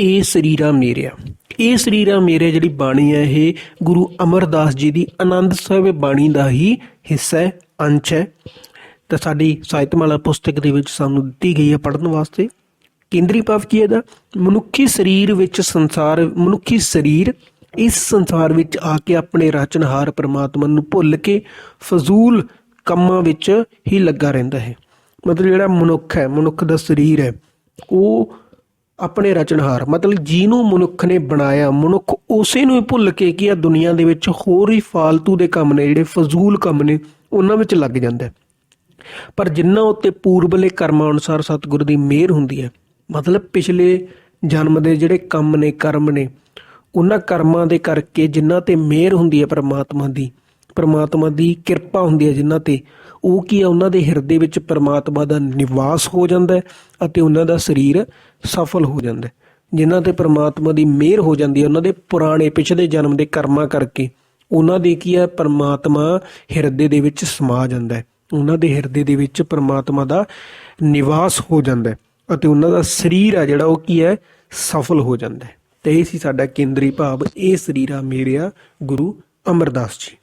ਇਹ ਸਰੀਰਾ ਮੇਰਿਆ ਇਹ ਸਰੀਰਾ ਮੇਰੇ ਜਿਹੜੀ ਬਾਣੀ ਹੈ ਇਹ ਗੁਰੂ ਅਮਰਦਾਸ ਜੀ ਦੀ ਆਨੰਦ ਸਾਹਿਬ ਬਾਣੀ ਦਾ ਹੀ ਹਿੱਸਾ ਹੈ, ਅੰਸ਼ ਹੈ। ਤਾਂ ਸਾਡੀ ਸਾਹਿਤਮਾਲਾ ਪੁਸਤਕ ਦੇ ਵਿੱਚ ਸਾਨੂੰ ਦਿੱਤੀ ਗਈ ਹੈ ਪੜ੍ਹਨ ਵਾਸਤੇ। ਕੇਂਦਰੀ ਭਾਵ ਕੀ ਹੈ ਇਹਦਾ? ਮਨੁੱਖੀ ਸਰੀਰ ਵਿੱਚ ਸੰਸਾਰ, ਮਨੁੱਖੀ ਸਰੀਰ, ਇਸ ਸੰਸਾਰ ਵਿੱਚ ਆ ਕੇ ਆਪਣੇ ਰਚਨਹਾਰ ਪ੍ਰਮਾਤਮਾ ਨੂੰ ਭੁੱਲ ਕੇ ਫਜ਼ੂਲ ਕੰਮਾਂ ਵਿੱਚ ਹੀ ਲੱਗਾ ਰਹਿੰਦਾ ਹੈ। ਮਤਲਬ ਜਿਹੜਾ ਮਨੁੱਖ ਹੈ, ਮਨੁੱਖ ਦਾ ਸਰੀਰ ਹੈ, ਉਹ ਆਪਣੇ ਰਚਨਹਾਰ, ਮਤਲਬ ਜਿਹਨੂੰ ਮਨੁੱਖ ਨੇ ਬਣਾਇਆ, ਮਨੁੱਖ ਉਸੇ ਨੂੰ ਹੀ ਭੁੱਲ ਕੇ ਕਿ ਆ ਦੁਨੀਆ ਦੇ ਵਿੱਚ ਹੋਰ ਹੀ ਫਾਲਤੂ ਦੇ ਕੰਮ ਨੇ, ਜਿਹੜੇ ਫਜ਼ੂਲ ਕੰਮ ਨੇ, ਉਹਨਾਂ ਵਿੱਚ ਲੱਗ ਜਾਂਦਾ ਪਰ ਜਿਨ੍ਹਾਂ ਉੱਤੇ ਪੂਰਬਲੇ ਕਰਮਾਂ ਅਨੁਸਾਰ ਸਤਿਗੁਰ ਦੀ ਮਿਹਰ ਹੁੰਦੀ ਹੈ, ਮਤਲਬ ਪਿਛਲੇ ਜਨਮ ਦੇ ਜਿਹੜੇ ਕੰਮ ਨੇ, ਕਰਮ ਨੇ, ਉਹਨਾਂ ਕਰਮਾਂ ਦੇ ਕਰਕੇ ਜਿਨ੍ਹਾਂ ਤੇ ਮਿਹਰ ਹੁੰਦੀ ਹੈ ਪਰਮਾਤਮਾ ਦੀ ਪਰਮਾਤਮਾ ਦੀ ਕਿਰਪਾ ਹੁੰਦੀ ਹੈ ਜਿਨ੍ਹਾਂ ਤੇ, ਉਹ ਕੀ ਹੈ, ਉਹਨਾਂ ਦੇ ਹਿਰਦੇ ਵਿੱਚ ਪਰਮਾਤਮਾ ਦਾ ਨਿਵਾਸ ਹੋ ਜਾਂਦਾ ਅਤੇ ਉਹਨਾਂ ਦਾ ਸਰੀਰ ਸਫਲ ਹੋ ਜਾਂਦਾ ਹੈ। ਜਿਨ੍ਹਾਂ ਤੇ ਪਰਮਾਤਮਾ ਦੀ ਮਿਹਰ ਹੋ ਜਾਂਦੀ ਹੈ, ਉਹਨਾਂ ਦੇ ਪੁਰਾਣੇ ਪਿਛਲੇ ਜਨਮ ਦੇ ਕਰਮਾਂ ਕਰਕੇ, ਉਹਨਾਂ ਦੇ ਕੀ ਹੈ, ਪਰਮਾਤਮਾ ਹਿਰਦੇ ਦੇ ਵਿੱਚ ਸਮਾ ਜਾਂਦਾ ਹੈ। ਉਹਨਾਂ ਦੇ ਹਿਰਦੇ ਦੇ ਵਿੱਚ ਪਰਮਾਤਮਾ ਦਾ ਨਿਵਾਸ ਹੋ ਜਾਂਦਾ ਹੈ ਅਤੇ ਉਹਨਾਂ ਦਾ ਸਰੀਰ ਆ ਜਿਹੜਾ, ਉਹ ਕੀ ਹੈ, ਸਫਲ ਹੋ ਜਾਂਦਾ ਹੈ। ਤੇ ਇਹ ਸੀ ਸਾਡਾ ਕੇਂਦਰੀ ਭਾਵ, ਇਹ ਸਰੀਰਾ ਮੇਰਿਆ ਗੁਰੂ ਅਮਰਦਾਸ ਜੀ।